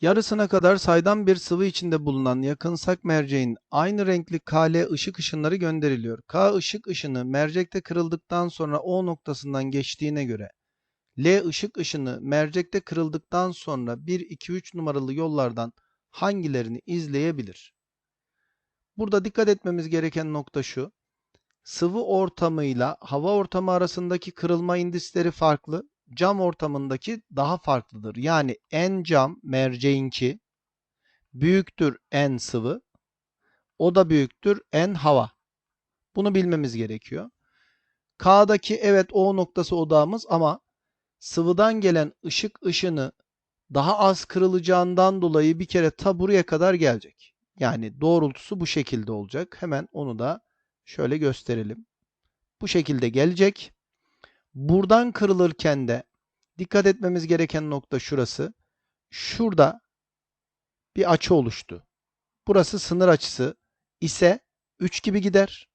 Yarısına kadar saydam bir sıvı içinde bulunan yakınsak merceğin aynı renkli Kl ışık ışınları gönderiliyor. K ışık ışını mercekte kırıldıktan sonra O noktasından geçtiğine göre L ışık ışını mercekte kırıldıktan sonra 1, 2, 3 numaralı yollardan hangilerini izleyebilir? Burada dikkat etmemiz gereken nokta şu. Sıvı ortamıyla hava ortamı arasındaki kırılma indisleri farklı. Cam ortamındaki daha farklıdır. Yani en cam merceğinki büyüktür en sıvı. O da büyüktür en hava. Bunu bilmemiz gerekiyor. K'daki evet O noktası odağımız ama sıvıdan gelen ışık ışını daha az kırılacağından dolayı bir kere ta buraya kadar gelecek. Yani doğrultusu bu şekilde olacak. Hemen onu da şöyle gösterelim. Bu şekilde gelecek. Buradan kırılırken de dikkat etmemiz gereken nokta şurası. Şurada bir açı oluştu. Burası sınır açısı ise 3 gibi gider.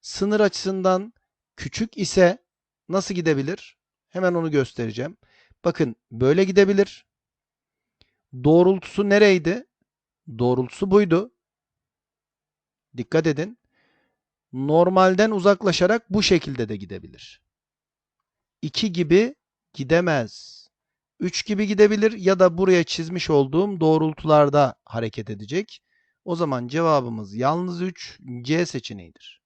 Sınır açısından küçük ise nasıl gidebilir? Hemen onu göstereceğim. Bakın böyle gidebilir. Doğrultusu nereydi? Doğrultusu buydu. Dikkat edin. Normalden uzaklaşarak bu şekilde de gidebilir. 2 gibi gidemez. 3 gibi gidebilir ya da buraya çizmiş olduğum doğrultularda hareket edecek. O zaman cevabımız yalnız 3 C seçeneğidir.